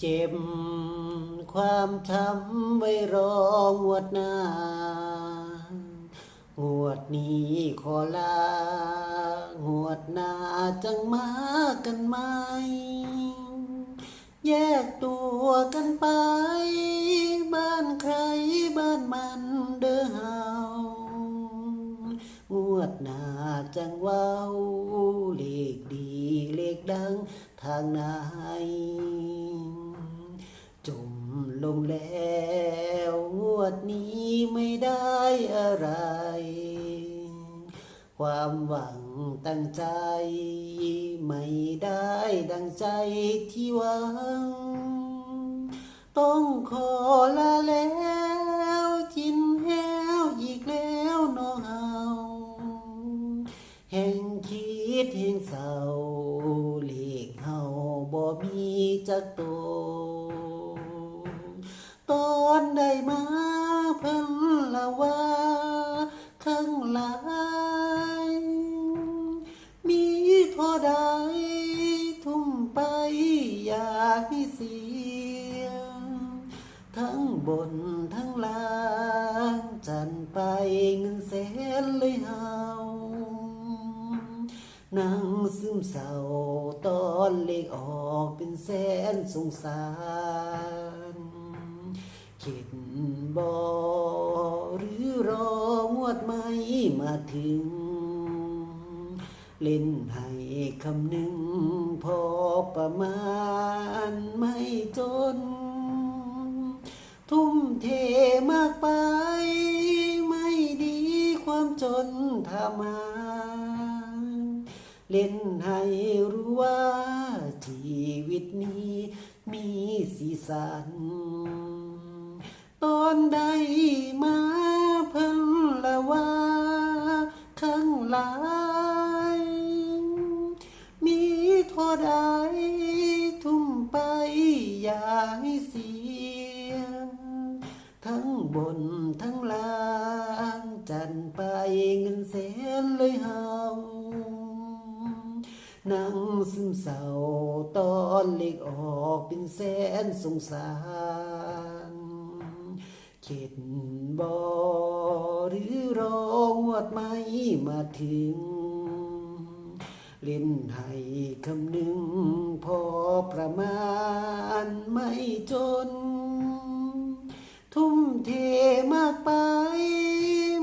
เจ็บความช้ำไว้รองวดหน้างวดนี้ขอลางวดหน้าจังมากันไหม แยกตัวกันไป บ้านใครบ้านมันเด้อเฮางวดหน้าจังเว้าเลขดีเลขดังทางไหน แล้วงวดนี้ไม่ได้อะไร ความหวังตั้งใจ ไม่ได้ดังใจที่หวัง ต้องขอลาแล้วจินแห้วอีกแล้วน้องเฮาแห่งคิดแห่งเศร้าเลขเฮาบ่มีจักโตว หลาย มีเท่าใดทุ่มไปอยากให้เสีย ทั้งบนทั้งล่างจันไปเงินแสนเลยเฮานั่งซึมเศร้าตอนเลขออกเป็นแสนสงสาร คิดบ่ห ม่มาถึง เล่นให้คำหนึ่ง พอประมาณไม่จน ทุ่มเทมากไป ไม่ดีความจนทำมาเล่นให้รู้ว่าชีวิตนี้มีสีสัน หลาย มีเท่าใดทุ่มไปอยากให้เสีย ทั้งบนทั้งล่างจันไปเงินแสนเลยเฮานั่งซึมเศร้าตอนเล็กออกเป็นแสนสงสารเข็ดบ่ หรือรองวดไม่มาถึง เล่นให้คำหนึ่งพอประมาณไม่จน ทุ่มเทมากไป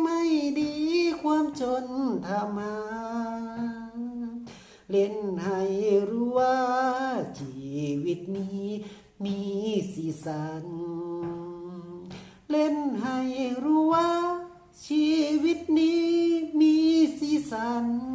ไม่ดีความจนทำมา เล่นให้รู้ว่าชีวิตนี้มีสีสัน ใ